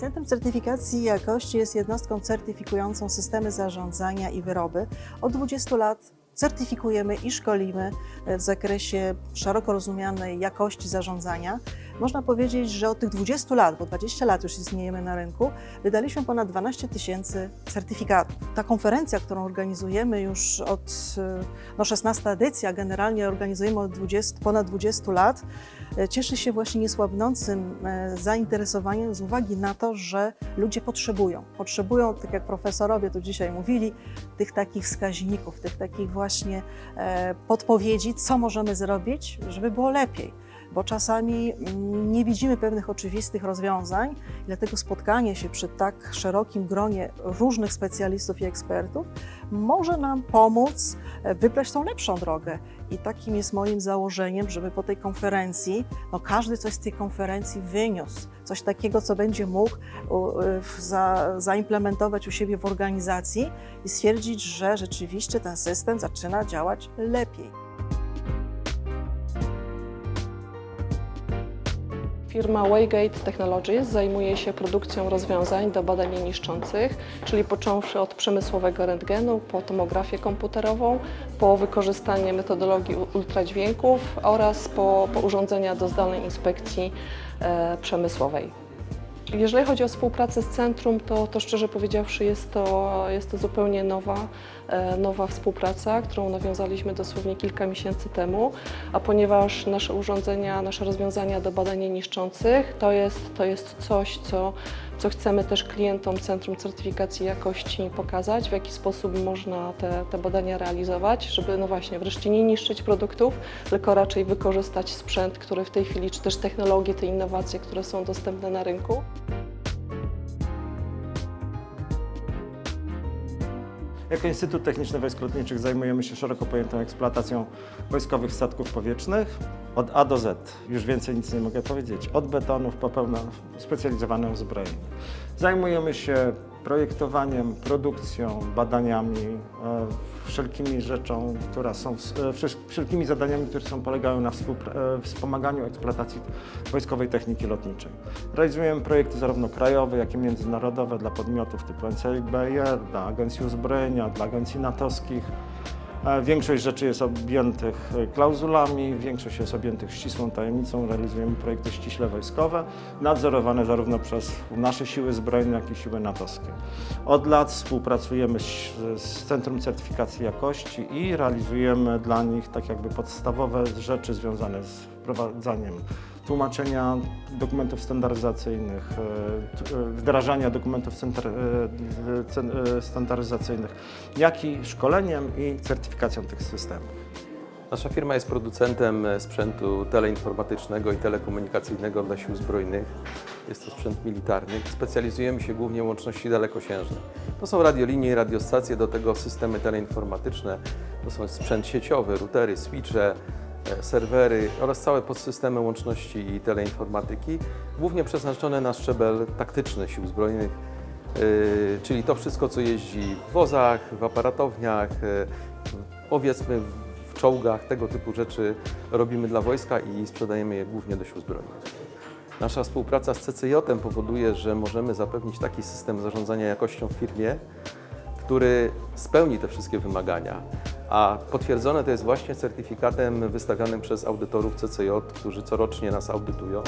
Centrum Certyfikacji Jakości jest jednostką certyfikującą systemy zarządzania i wyroby. Od 20 lat certyfikujemy i szkolimy w zakresie szeroko rozumianej jakości zarządzania. Można powiedzieć, że od tych 20 lat, bo 20 lat już istniejemy na rynku, wydaliśmy ponad 12 tysięcy certyfikatów. Ta konferencja, którą organizujemy już od no, 16 edycja, generalnie organizujemy od 20, ponad 20 lat, e, cieszy się właśnie niesłabnącym e, zainteresowaniem z uwagi na to, że ludzie potrzebują. Potrzebują, tak jak profesorowie tu dzisiaj mówili, tych takich wskaźników, tych takich właśnie e, podpowiedzi, co możemy zrobić, żeby było lepiej bo czasami mm, nie widzimy pewnych oczywistych rozwiązań, dlatego spotkanie się przy tak szerokim gronie różnych specjalistów i ekspertów może nam pomóc e, wybrać tą lepszą drogę. I takim jest moim założeniem, żeby po tej konferencji, no każdy coś z tej konferencji wyniósł, coś takiego, co będzie mógł w- za, zaimplementować u siebie w organizacji i stwierdzić, że rzeczywiście ten system zaczyna działać lepiej. Firma Waygate Technologies zajmuje się produkcją rozwiązań do badań niszczących, czyli począwszy od przemysłowego rentgenu, po tomografię komputerową, po wykorzystanie metodologii ultradźwięków oraz po, po urządzenia do zdalnej inspekcji e, przemysłowej. Jeżeli chodzi o współpracę z centrum, to, to szczerze powiedziawszy jest to, jest to zupełnie nowa, e, nowa współpraca, którą nawiązaliśmy dosłownie kilka miesięcy temu, a ponieważ nasze urządzenia, nasze rozwiązania do badań niszczących to jest, to jest coś, co, co chcemy też klientom Centrum Certyfikacji Jakości pokazać, w jaki sposób można te, te badania realizować, żeby no właśnie wreszcie nie niszczyć produktów, tylko raczej wykorzystać sprzęt, który w tej chwili, czy też technologie, te innowacje, które są dostępne na rynku. Jako Instytut Techniczny Wojsk Lotniczych zajmujemy się szeroko pojętą eksploatacją wojskowych statków powietrznych od A do Z. Już więcej nic nie mogę powiedzieć. Od betonów po pełno specjalizowane uzbrojenie. Zajmujemy się projektowaniem, produkcją, badaniami, e, wszelkimi rzeczą, która są, e, wszel- wszelkimi zadaniami, które są, polegają na e, wspomaganiu eksploatacji wojskowej techniki lotniczej. Realizujemy projekty zarówno krajowe, jak i międzynarodowe dla podmiotów typu NCBR, dla Agencji Uzbrojenia, dla agencji natowskich. E, Większość rzeczy jest objętych e, klauzulami, większość jest objętych ścisłą tajemnicą. Realizujemy projekty ściśle wojskowe, nadzorowane zarówno przez nasze siły zbrojne, jak i siły natowskie. Od lat współpracujemy z, z Centrum Certyfikacji Jakości i realizujemy dla nich tak jakby podstawowe rzeczy związane z wprowadzaniem tłumaczenia dokumentów standaryzacyjnych, e, e, wdrażania dokumentów e, standaryzacyjnych, jak i szkoleniem i certyfikacją tych systemów. Nasza firma jest producentem sprzętu teleinformatycznego i telekomunikacyjnego dla sił zbrojnych. Jest to sprzęt militarny. Specjalizujemy się głównie w łączności dalekosiężne. To są radiolinie i radiostacje, do tego systemy teleinformatyczne. To są sprzęt sieciowy, routery, switche, serwery oraz całe podsystemy łączności i teleinformatyki, głównie przeznaczone na szczebel taktyczny sił zbrojnych, Yy, czyli to wszystko, co jeździ w wozach, w aparatowniach, yy, powiedzmy w czołgach, tego typu rzeczy robimy dla wojska i sprzedajemy je głównie do sił zbrojnych. Nasza współpraca z CCJ powoduje, że możemy zapewnić taki system zarządzania jakością w firmie, który spełni te wszystkie wymagania. A potwierdzone to jest właśnie certyfikatem wystawianym przez audytorów CCJ, którzy corocznie nas audytują.